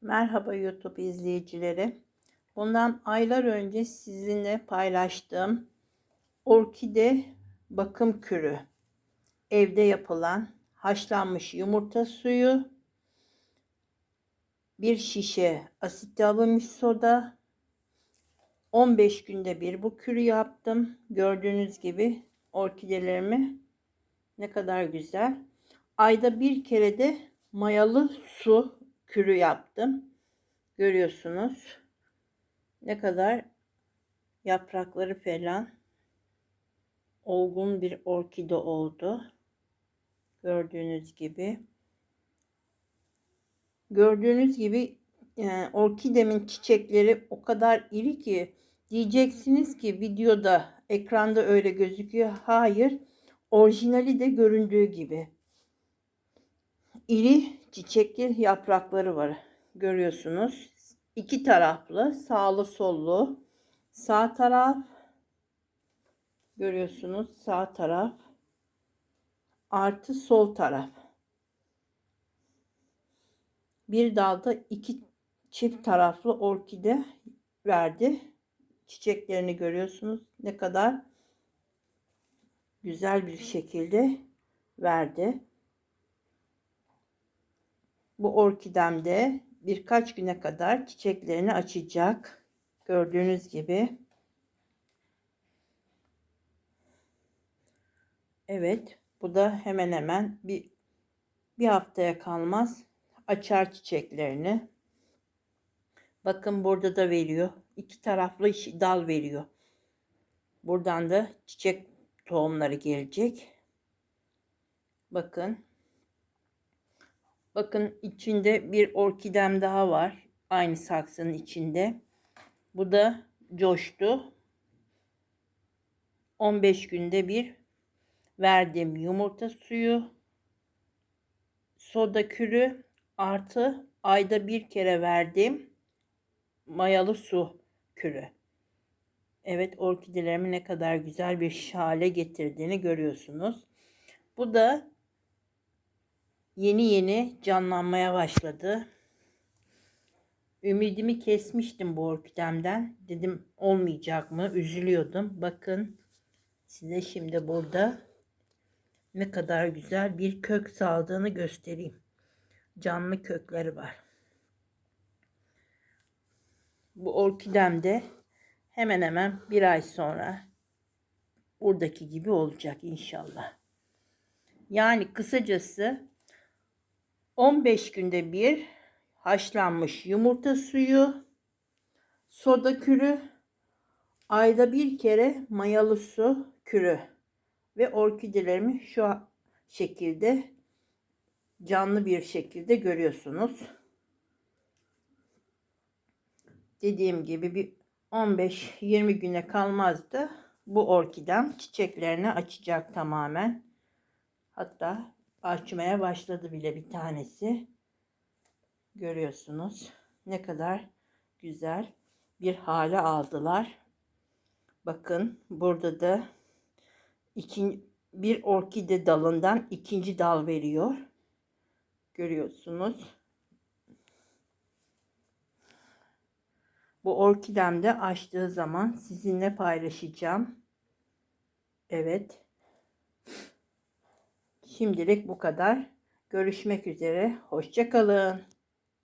Merhaba YouTube izleyicileri. Bundan aylar önce sizinle paylaştığım orkide bakım kürü. Evde yapılan haşlanmış yumurta suyu, bir şişe asitli alınmış soda, 15 günde bir bu kürü yaptım. Gördüğünüz gibi orkidelerimi ne kadar güzel. Ayda bir kere de mayalı su kürü yaptım. Görüyorsunuz. Ne kadar yaprakları falan olgun bir orkide oldu. Gördüğünüz gibi. Gördüğünüz gibi e, orkidemin çiçekleri o kadar iri ki diyeceksiniz ki videoda ekranda öyle gözüküyor. Hayır. Orijinali de göründüğü gibi. İri çiçekli yaprakları var. Görüyorsunuz. İki taraflı, sağlı sollu. Sağ taraf görüyorsunuz. Sağ taraf artı sol taraf. Bir dalda iki çift taraflı orkide verdi. Çiçeklerini görüyorsunuz. Ne kadar güzel bir şekilde verdi. Bu orkidem de birkaç güne kadar çiçeklerini açacak. Gördüğünüz gibi. Evet, bu da hemen hemen bir bir haftaya kalmaz açar çiçeklerini. Bakın burada da veriyor. İki taraflı dal veriyor. Buradan da çiçek tohumları gelecek. Bakın. Bakın içinde bir orkidem daha var. Aynı saksının içinde. Bu da coştu. 15 günde bir verdiğim yumurta suyu, soda kürü artı ayda bir kere verdiğim mayalı su kürü. Evet orkidelerimi ne kadar güzel bir hale getirdiğini görüyorsunuz. Bu da yeni yeni canlanmaya başladı. Ümidimi kesmiştim bu orkidemden. Dedim olmayacak mı? Üzülüyordum. Bakın size şimdi burada ne kadar güzel bir kök saldığını göstereyim. Canlı kökleri var. Bu orkidemde hemen hemen bir ay sonra buradaki gibi olacak inşallah. Yani kısacası 15 günde bir haşlanmış yumurta suyu, soda kürü, ayda bir kere mayalı su kürü ve orkidelerimi şu şekilde canlı bir şekilde görüyorsunuz. Dediğim gibi bir 15-20 güne kalmazdı. Bu orkidem çiçeklerini açacak tamamen. Hatta açmaya başladı bile bir tanesi. Görüyorsunuz ne kadar güzel bir hale aldılar. Bakın burada da iki, bir orkide dalından ikinci dal veriyor. Görüyorsunuz. Bu orkidemde açtığı zaman sizinle paylaşacağım. Evet. Şimdilik bu kadar. Görüşmek üzere. Hoşçakalın.